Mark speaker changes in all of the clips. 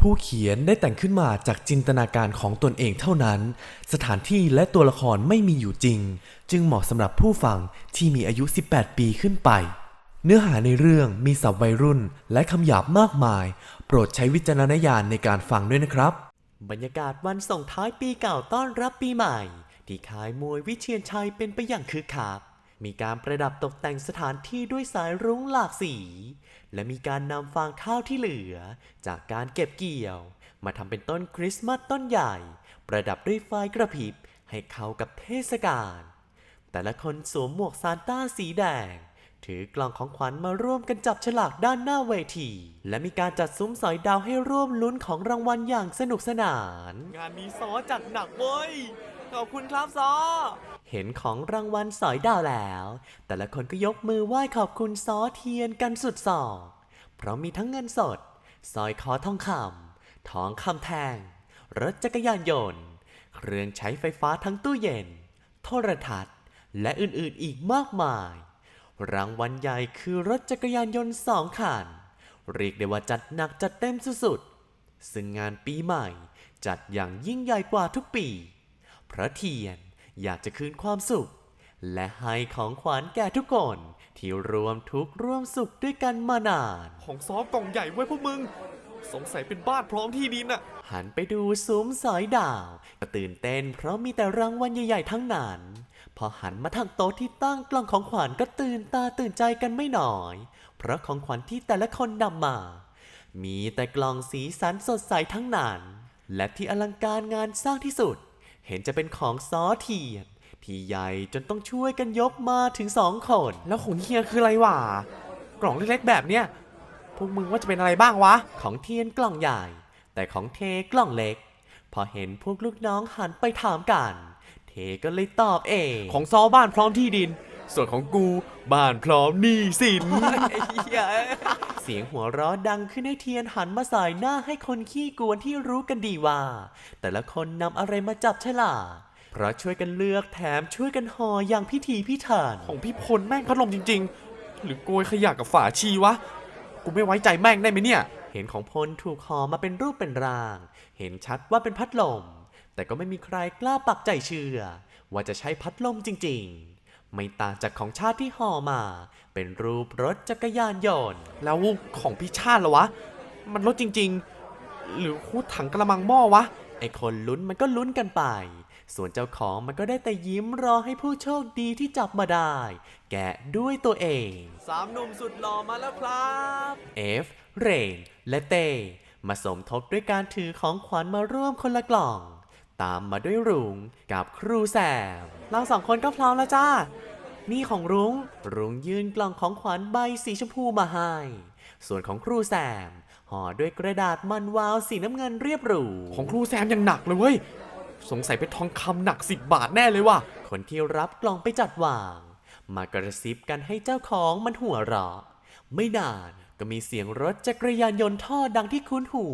Speaker 1: ผู้เขียนได้แต่งขึ้นมาจากจินตนาการของตนเองเท่านั้น สถานที่และตัวละครไม่มีอยู่จริง จึงเหมาะสำหรับผู้ฟังที่มีอายุ 18 ปีขึ้นไป เนื้อหาในเรื่องมีศัพท์วัยรุ่นและคำหยาบมากมาย โปรดใช้วิจารณญาณในการฟังด้วยนะครับ บรรยากาศวันส่งท้ายปีเก่าต้อนรับปีใหม่ ที่ขายมวยวิเชียนชัยเป็นไปอย่างคึกคักมีการประดับตกแต่งสถานที่ด้วยสายรุ้งหลากสี และมีการนำฟางข้าวที่เหลือ จากการเก็บเกี่ยว มาทำเป็นต้นคริสต์มาสต้นใหญ่ ประดับด้วยไฟกระพริบให้เข้ากับเทศกาล แต่ละคนสวมหมวกซานต้าสีแดง ถือกล่องของขวัญมาร่วมกันจับฉลากด้านหน้าเวที และมีการจัดซุ้มสอยดาวให้ร่วมลุ้นของรางวัลอย่างสนุกสนาน งานนี้ซอจัดหนักเว้ย ขอบคุณครับซอ เห็นของรางวัลสอยดาวแล้ว แต่ละคนก็ยกมือไหว้ขอบคุณซอเทียนกันสุดสอกเพราะมีทั้งเงินสดสร้อยคอทองคำทองคำแท่งรถจักรยานยนต์ เครื่องใช้ไฟฟ้าทั้งตู้เย็น โทรทัศน์ และอื่นๆอีกมากมาย รางวัลใหญ่คือรถจักรยานยนต์สองคัน เรียกได้ว่าจัดหนักจัดเต็มสุดๆซึ่งงานปีใหม่จัดอย่างยิ่งใหญ่กว่าทุกปีเพราะเทียน อยากจะคืนความสุข และให้ของขวัญแก่ทุกคน ที่รวมทุกข์ร่วมสุขด้วยกันมานาน
Speaker 2: ของซอฟกล่องใหญ่ไว้พวกมึง สงสัยเป็นบ้านพร้อมที่ดินอะ
Speaker 1: หันไปดูซุ้มสอยดาวก็ตื่นเต้นเพราะมีแต่รางวัลใหญ่ๆทั้งนั้น พอหันมาทางโต๊ะที่ตั้งกล่องของขวัญก็ตื่นตาตื่นใจกันไม่น้อย เพราะของขวัญที่แต่ละคนนำมา มีแต่กล่องสีสันสดใสทั้งนั้น และที่อลังการงานสร้างที่สุด เห็นจะเป็นของซอเทียนที่ใหญ่จนต้องช่วยกันยกมาถึงสองคน
Speaker 2: แล้วของเฮียคืออะไรวะ กล่องเล็กๆแบบเนี้ยพวกมึงว่าจะเป็นอะไรบ้างวะ
Speaker 1: ของเทียนกล่องใหญ่ แต่ของเทกล่องเล็ก พอเห็นพวกลูกน้องหันไปถามกัน เทก็เลยตอบเอง
Speaker 2: ของซอบ้านพร้อมที่ดิน ส่วนของกูบ้านพร้อมหนี้สิน
Speaker 1: เสียงหัวเราะดังขึ้นให้เทียนหันมาสายหน้าให้คนขี้กวนที่รู้กันดีว่า แต่ละคนนำอะไรมาจับฉลากเพราะช่วยกันเลือกแถมช่วยกันห่ออย่างพิถีพิถัน
Speaker 2: ของพี่พลแม่งพัดลมจริง ๆ หรือโกยขยะกับฝาชีวะ กูไม่ไว้ใจแม่งได้ไหมเนี่ย
Speaker 1: เห็นของพลถูกห่อมาเป็นรูปเป็นร่าง เห็นชัดว่าเป็นพัดลม แต่ก็ไม่มีใครกล้าปักใจเชื่อ ว่าจะใช้พัดลมจริง ๆ ไม่ต่างจากของชาติที่ห่อมา เป็นรูปรถจักรยานยนต์
Speaker 2: แล้วของพี่ชาติเหรอวะ มันลดจริงๆ หรือคูดถังกระมังหม้อวะ
Speaker 1: ไอ้คนลุ้นมันก็ลุ้นกันไป ส่วนเจ้าของมันก็ได้แต่ยิ้มรอให้ผู้โชคดีที่จับมาได้ แกะด้วยตัวเอง
Speaker 2: สามหนุ่มสุดหล่อมาแล้วครับ
Speaker 1: เอฟเรนและเตมาสมทบด้วยการถือของขวัญมาร่วมคนละกล่อง ตามมาด้วยรุ้งกับครูแซมเราสองคนก็พร้อมแล้วจ้า นี่ของรุง้ง รุ้งยื่นกล่องของขวัญใบสีชมพูมาให้ ส่วนของครูแซมห่อด้วยกระดาษมันวาวสีน้ำเงินเรียบหรู
Speaker 2: ของครูแซมยังหนักเลยเว้ย สงสัยเป็นทองคำหนักสิบบาทแน่เลยว่ะ
Speaker 1: คนที่รับกล่องไปจัดวาง มากระซิบกันให้เจ้าของมันหัวเราะ ไม่นานก็มีเสียงรถจักรยานยนต์ท่อดังที่คุ้นหู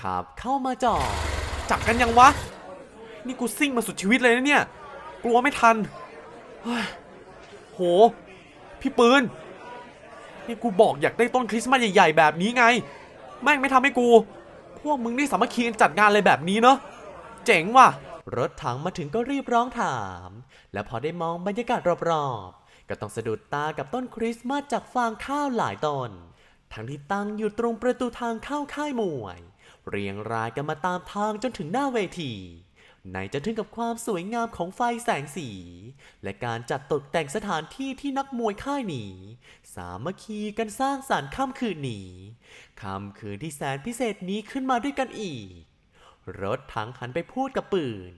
Speaker 1: ขับเข้ามาจอด
Speaker 2: จับกันยังวะ นี่กูซิ่งมาสุดชีวิตเลยนะเนี่ย กลัวไม่ทันเฮ้โห พี่ปืน นี่กูบอกอยากได้ต้นคริสต์มาสใหญ่ๆแบบนี้ไง แม่งไม่ทำให้กู พวกมึงนี่สามัคคีกันจัดงานอะไรแบบนี้เนาะ เจ๋งว่ะ
Speaker 1: รถถังมาถึงก็รีบร้องถาม แล้วพอได้มองบรรยากาศรอบๆ ก็ต้องสะดุดตากับต้นคริสต์มาสจากฟางข้าวหลายต้น ทั้งที่ตั้งอยู่ตรงประตูทางเข้าค่ายมวย เรียงรายกันมาตามทางจนถึงหน้าเวที ไหนจะถึงกับความสวยงามของไฟแสงสี และการจัดตกแต่งสถานที่ที่นักมวยค่ายหนี สามัคคีกันสร้างสารรค์ค่ำคืนนี้ค่ำคืนที่แสนพิเศษนี้ขึ้นมาด้วยกันอีก รถถังหันไปพูดกับปืน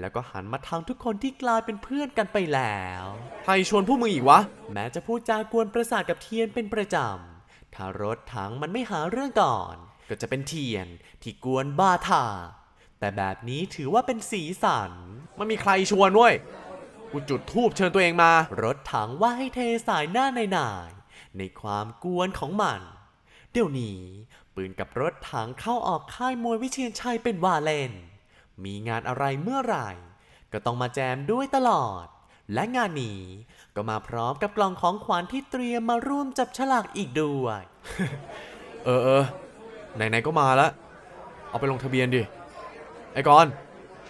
Speaker 1: แล้วก็หันมาทางทุกคนที่กลายเป็นเพื่อนกันไปแล้ว
Speaker 2: ใครชวนพวกมึงอีกวะ
Speaker 1: แม้จะพูดจากวนประสาทกับเทียนเป็นประจำถ้ารถถังมันไม่หาเรื่องก่อน ก็จะเป็นเทียนที่กวนบ้าท่า แต่แบบนี้ถือว่าเป็นสีสัน
Speaker 2: มันมีใครชวนเว้ยกูจุดทูบเชิญตัวเองมา
Speaker 1: รถถังว่าให้เทสายหน้าในนายๆในความกวนของมัน เดี๋ยวนี้ ปืนกับรถถังเข้าออกค่ายมวยวิเชียนชัยเป็นว่าเล่น มีงานอะไรเมื่อไหร่ ก็ต้องมาแจมด้วยตลอด และงานนี้ก็มาพร้อมกับกล่องของขวัญที่เตรียมมาร่วมจับฉลากอีกด้วย
Speaker 2: เออเออไหนๆก็มาแล้วเอาไปลงทะเบียนดิ ไอ้กอน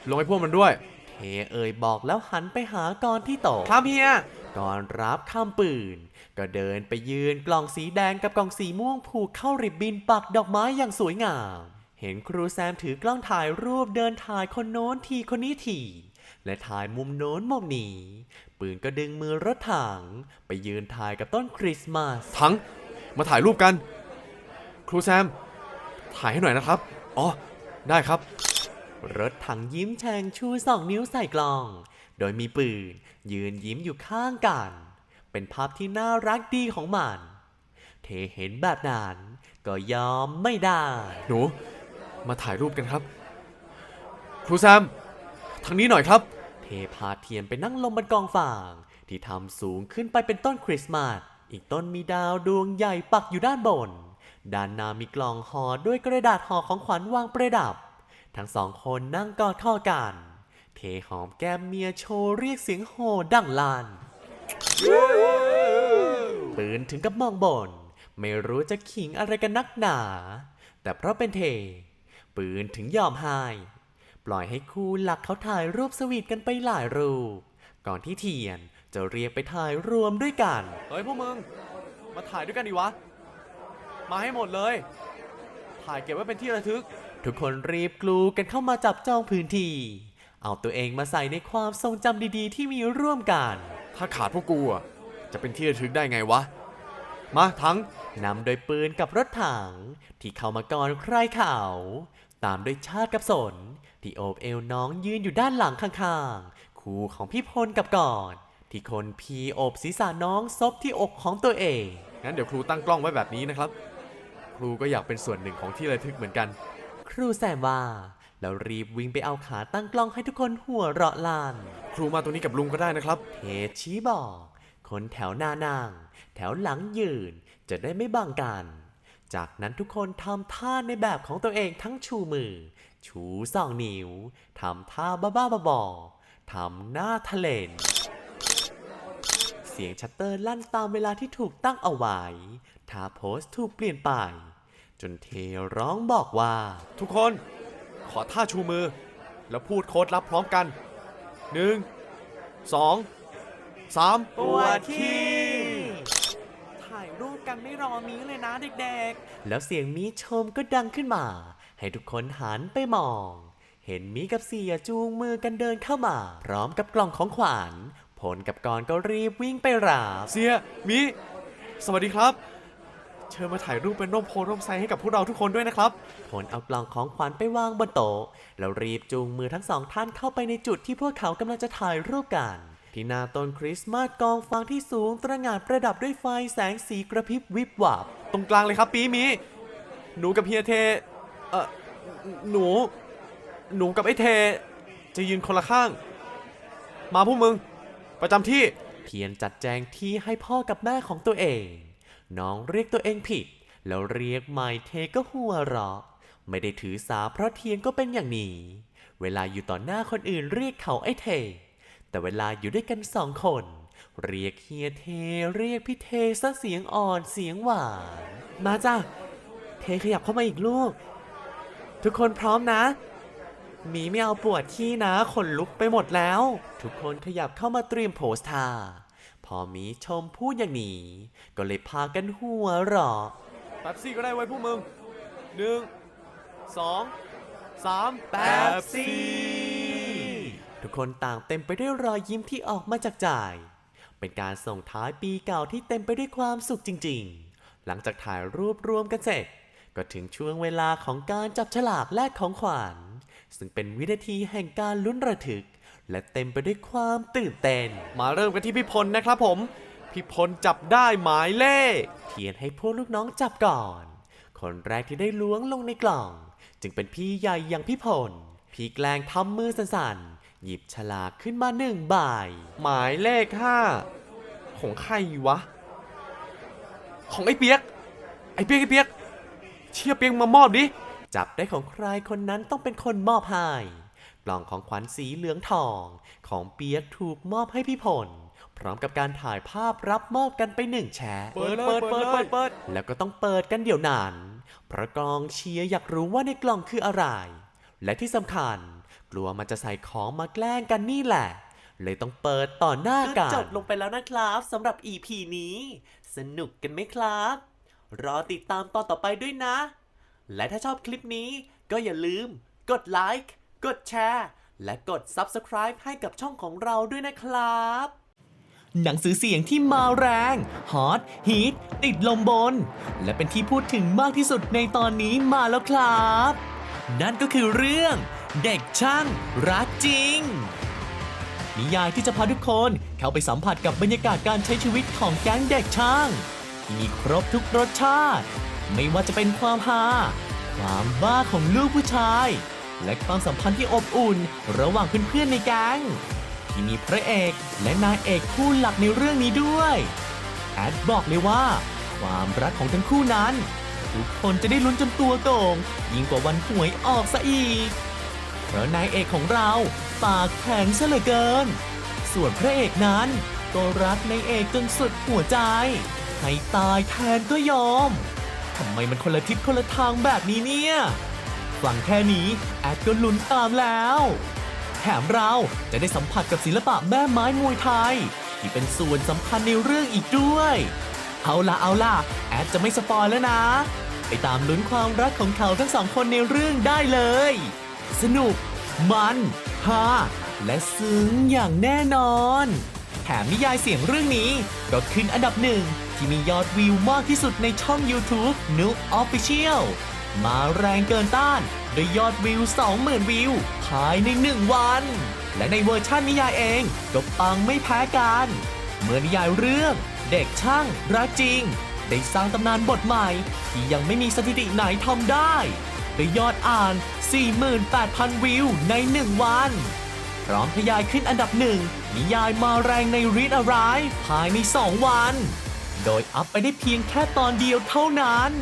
Speaker 2: ลงให้พวกมันด้วย
Speaker 1: เทเอ่ยบอกแล้วหันไปหากรที่โตะ
Speaker 2: ครับเฮีย
Speaker 1: ก่อนรับข้ามปืน ก็เดินไปยืนกล่องสีแดงกับกล่องสีม่วงผูกเข้าริบบินปักดอกไม้อย่างสวยงาม เห็นครูแซมถือกล้องถ่ายรูปเดินถ่ายคนโน้นทีคนนี้ที และถ่ายมุมโน้นมุมนี้ ปืนก็ดึงมือรถถัง ไปยืนถ่ายกับต้นคริสต์มาส
Speaker 2: ทั้งมาถ่ายรูปกัน ครูแซม ถ่ายให้หน่อยนะครับ อ๋อ ได้ครับ
Speaker 1: รถถังยิ้มแฉ่งชูสองนิ้วใส่กล้อง โดยมีปืน ยืนยิ้มอยู่ข้างกัน เป็นภาพที่น่ารักดีของมัน เทเห็นแบบนั้นก็ยอมไม่ได้
Speaker 2: หนู มาถ่ายรูปกันครับ ครูแซม ทางนี้หน่อยครับ
Speaker 1: เทพาเทียนไปนั่งลงบนกองฟาง ที่ทำสูงขึ้นไปเป็นต้นคริสต์มาส อีกต้นมีดาวดวงใหญ่ปักอยู่ด้านบน ด้านหน้ามีกล่องห่อด้วยกระดาษห่อของขวัญวางประดับ ทั้งสองคนนั่งกอดข้อกัน เทหอมแก้มเมียโชว์เรียกเสียงโห่ดังลันปืนถึงกับมองบน ไม่รู้จะขิงอะไรกันนักหนา แต่เพราะเป็นเท ปืนถึงยอมให้ปล่อยให้คู่หลักเขาถ่ายรูปสวีทกันไปหลายรูป ก่อนที่เทียนจะเรียกไปถ่ายรวมด้วยกัน
Speaker 2: เฮ้ยพวกมึง มาถ่ายด้วยกันดีวะ มาให้หมดเลย ถ่ายเก็บไว้เป็นที่ระทึก
Speaker 1: ทุกคนรีบกลูกันเข้ามาจับจองพื้นที่ เอาตัวเองมาใส่ในความทรงจำดีๆ ที่มีร่วมกัน
Speaker 2: ถ้าขาดพวกกูอะ จะเป็นที่ระทึกได้ไงวะ มาทั้ง
Speaker 1: นำโดยปืนกับรถถัง ที่เข้ามาก่อนใครเขา ตามด้วยชาติกับสน ที่โอบเอวน้องยืนอยู่ด้านหลังข้างๆ คู่ของพี่พลกับก่อน ที่คนพีโอบศีรษะน้องซบที่อกของตัวเอง
Speaker 2: งั้นเดี๋ยวครูตั้งกล้องไว้แบบนี้นะครับ ครูก็อยากเป็นส่วนหนึ่งของที่ระทึกเหมือนกัน
Speaker 1: ครูแซมว่า แล้วรีบวิ่งไปเอาขาตั้งกล้องให้ทุกคนหัวเราะลาน
Speaker 2: ครูมาตรงนี้กับลุงก็ได้นะครับ
Speaker 1: เพจชี้บอก คนแถวหน้านั่งแถวหลังยืนจะได้ไม่บังกัน จากนั้นทุกคนทำท่าในแบบของตัวเองทั้งชูมือ ชูสองนิ้วทำท่าบ้าๆบอๆทำหน้าทะเลนเสียงชัตเตอร์ลั่นตามเวลาที่ถูกตั้งเอาไว้ท่าโพสต์ถูกเปลี่ยนไปจ นเทร้องบอกว่า
Speaker 2: ทุกคน ขอท่าชูมือ แล้วพูดโค้ดลับพร้อมกันหนึ่งสองสาม
Speaker 1: ปวดขี้ ถ่ายรูปกันไม่รอมีเลยนะเด็กๆ แล้วเสียงมีชมก็ดังขึ้นมา ให้ทุกคนหันไปมอง เห็นมีกับเสียจูงมือกันเดินเข้ามา พร้อมกับกล่องของขวัญผลกับกรก็รีบวิ่งไปรับ
Speaker 2: เสียมิสวัสดีครับ เชิญมาถ่ายรูปเป็นร่มโพร่มไซให้กับพวกเราทุกคนด้วยนะครับ
Speaker 1: ผลเอากล่องของขวัญไปวางบนโต๊ะแล้วรีบจูงมือทั้งสองท่านเข้าไปในจุดที่พวกเขากำลังจะถ่ายรูปกัน ที่หน้าต้นคริสต์มาสกองฟางที่สูงตระหง่านประดับด้วยไฟแสงสีกระพริบวิบวับ
Speaker 2: ตรงกลางเลยครับปีมิหนูกับเฮียเท เออหนู หนูกับไอ้เท จะยืนคนละข้าง มาพวกมึง ประจำที่
Speaker 1: เทียนจัดแจงที่ให้พ่อกับแม่ของตัวเอง น้องเรียกตัวเองผิด แล้วเรียกใหม่เทก็หัวเราะ ไม่ได้ถือสาเพราะเทียนก็เป็นอย่างนี้ เวลาอยู่ต่อหน้าคนอื่นเรียกเขาไอ้เท แต่เวลาอยู่ด้วยกันสองคน เรียกเฮียเท เรียกพี่เทซะเสียงอ่อนเสียงหวาน มาจ้ะเทขยับเข้ามาอีกลูก ทุกคนพร้อมนะหมีไม่เอาปวดขี้นะขนลุกไปหมดแล้ว ทุกคนขยับเข้ามาเตรียมโพสท่า พอหมีชมพูดอย่างนี้ ก็เลยพากันหัวเราะ
Speaker 2: แป๊บซี่ก็ได้ไว้พวกมึงหนึ่งสองสาม
Speaker 1: แป๊บซี่ทุกคนต่างเต็มไปด้วยรอยยิ้มที่ออกมาจากใจ เป็นการส่งท้ายปีเก่าที่เต็มไปด้วยความสุขจริง ๆ หลังจากถ่ายรูปรวมกันเสร็จ ก็ถึงช่วงเวลาของการจับฉลากแลกของขวัญซึ่งเป็นวินาทีแห่งการลุ้นระทึก และเต็มไปด้วยความตื่นเต้น
Speaker 2: มาเริ่มกันที่พี่พลนะครับผม พี่พลจับได้หมายเลข
Speaker 1: เทียนให้พวกลูกน้องจับก่อน คนแรกที่ได้ล้วงลงในกล่อง จึงเป็นพี่ใหญ่อย่างพี่พล พี่แกล้งทำมือสั่นๆ หยิบฉลากขึ้นมาหนึ่งใบ
Speaker 2: หมายเลขห้าของใครวะ ของไอ้เปียก ไอ้เปียกไอ้เปียก เชี่ยเปียกมามอบดิ
Speaker 1: จับได้ของใครคนนั้นต้องเป็นคนมอบให้ กล่องของขวัญสีเหลืองทองของเปียกถูกมอบให้พี่พล พร้อมกับการถ่ายภาพรับมอบกันไปหนึ่งแชร์
Speaker 2: เปิดเปิดเปิดเปิดเปิด
Speaker 1: แล้วก็ต้องเปิดกันเดี๋ยวนั้นเพราะกองเชียร์อยากรู้ว่าในกล่องคืออะไร และที่สำคัญ กลัวมันจะใส่ของมาแกล้งกันนี่แหละ เลยต้องเปิดต่อหน้ากันจบลงไปแล้วนะครับสำหรับ EP นี้ สนุกกันไหมครับ รอติดตามตอนต่อไปด้วยนะ และถ้าชอบคลิปนี้ก็อย่าลืมกดไลค์ กดแชร์ และกด Subscribe ให้กับช่องของเราด้วยนะครับ หนังสือเสียงที่มาแรงฮอตฮิตติดลมบน และเป็นที่พูดถึงมากที่สุดในตอนนี้มาแล้วครับ นั่นก็คือเรื่อง เด็กช่างรักจริง นิยายที่จะพาทุกคนเข้าไปสัมผัสกับบรรยากาศการใช้ชีวิตของแก๊งเด็กช่าง ที่มีครบทุกรสชาติ ไม่ว่าจะเป็นความฮาความบ้าของลูกผู้ชาย และความสัมพันธ์ที่อบอุ่น ระหว่างเพื่อนๆในแก๊งที่มีพระเอกและนายเอกคู่หลักในเรื่องนี้ด้วยแอดบอกเลยว่า ความรักของทั้งคู่นั้น ทุกคนจะได้ลุ้นจนตัวโก่งยิ่งกว่าวันหวยออกซะอีก เพราะนายเอกของเราปากแข็งซะเหลือเกิน ส่วนพระเอกนั้น ก็รักนายเอกจนสุดหัวใจ ให้ตายแทนก็ยอมทำไมมันคนละทิศคนละทางแบบนี้เนี่ย ฟังแค่นี้แอดก็ลุ้นตามแล้ว แถมเราจะได้สัมผัสกับศิลปะแม่ไม้มวยไทย ที่เป็นส่วนสำคัญในเรื่องอีกด้วย เอาล่ะเอาล่ะ แอดจะไม่สปอยแล้วนะ ไปตามลุ้นความรักของเขาทั้งสองคนในเรื่องได้เลย สนุก มันฮาและซึ้งอย่างแน่นอน แถมนิยายเสียงเรื่องนี้ก็ขึ้นอันดับหนึ่งที่มียอดวิวมากที่สุดในช่อง YouTube n u Official มาแรงเกินต้านโดยยอดวิว 20,000 วิว ภายใน 1 วัน และในเวอร์ชันนิยายเองก็ปังไม่แพ้กัน เมื่อนิยายเรื่องเด็กช่างรักจริง ได้สร้างตำนานบทใหม่ ที่ยังไม่มีสถิติไหนทำได้โดยยอดอ่าน 48,000 วิวใน 1 วัน พร้อมทยายขึ้นอันดับหนึ่งนิยายมาแรงใน Read Arrive ภายใน 2 วัน โดยอัพไปได้เพียงแค่ตอนเดียวเท่านั้น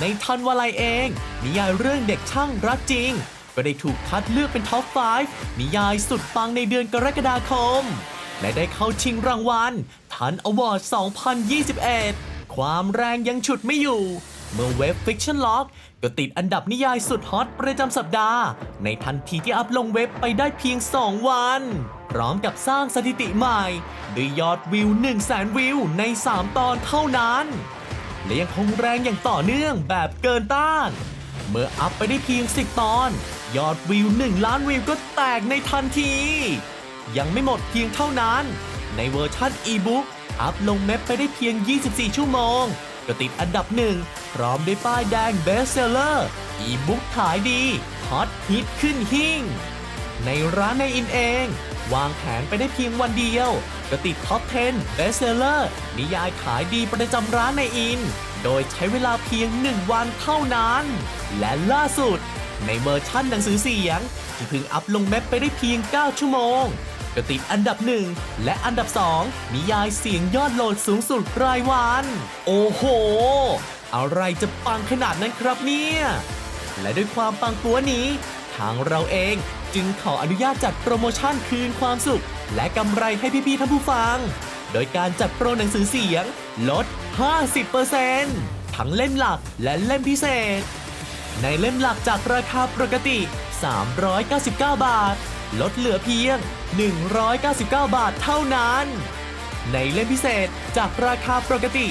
Speaker 1: ในทันวาลัยเอง นิยายเรื่องเด็กช่างรักจริง ก็ได้ถูกคัดเลือกเป็นท็อป 5 นิยายสุดปังในเดือนกรกฎาคม และได้เข้าชิงรางวัลทันอวอร์ด 2021 ความแรงยังฉุดไม่อยู่ เมื่อเว็บ Fiction Log ก็ติดอันดับนิยายสุดฮอตประจำสัปดาห์ ในทันทีที่อัพลงเว็บไปได้เพียง 2 วัน พร้อมกับสร้างสถิติใหม่ด้วยยอดวิว 1 0 0 0 0แสนวิวใน 3 ตอนเท่านั้น และยังคงแรงอย่างต่อเนื่องแบบเกินต้าน เมื่ออัพไปได้เพียง 10 ตอน ยอดวิว 1 ล้านวิวก็แตกในทันที ยังไม่หมดเพียงเท่านั้น ในเวอร์ชันอีบุ๊กอัพลงเม็บไปได้เพียง 24 ชั่วโมง ก็ติดอันดับหนึ่งพร้อมด้วยป้ายแดงเบสเซลเลอร์อีบุ๊กขายดีฮอตฮิตขึ้นหิ่งในร้านในอินเอง วางแผนไปได้เพียงวันเดียวก็ติดท็อป 10 Best Seller นิยายขายดีประจำร้านในอิน โดยใช้เวลาเพียง 1 วันเท่านั้น และล่าสุด ในเวอร์ชั่นหนังสือเสียง ที่เพิ่งอัพลงเม็บไปได้เพียง 9 ชั่วโมงก็ติดอันดับ 1 และอันดับ 2 นิยายเสียงยอดโหลดสูงสุดรายวัน โอ้โห อะไรจะปังขนาดนั้นครับเนี่ย และด้วยความปังปัวนี้ ทางเราเองจึงขออนุญาตจัดโปรโมชั่นคืนความสุข และกำไรให้พี่ๆท่านผู้ฟัง โดยการจัดโปรหนังสือเสียง ลด 50%ทั้งเล่มหลักและเล่มพิเศษ ในเล่มหลักจากราคาปกติ 399 บาท ลดเหลือเพียง 199 บาทเท่านั้น ในเล่มพิเศษจากราคาปกติ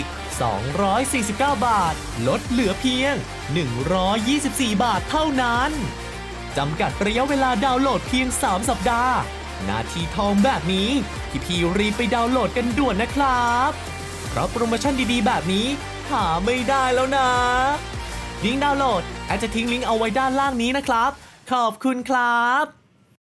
Speaker 1: 249 บาท ลดเหลือเพียง 124 บาทเท่านั้น จำกัดระยะเวลาดาวน์โหลดเพียง 3 สัปดาห์ นาทีทองแบบนี้พี่พี่รีบไปดาวน์โหลดกันด่วนนะครับเพราะโปรโมชั่นดีๆ แบบนี้ หาไม่ได้แล้วนะ ลิงก์ดาวน์โหลดแอดจะทิ้งลิงก์เอาไว้ด้านล่างนี้นะครับ ขอบคุณครับ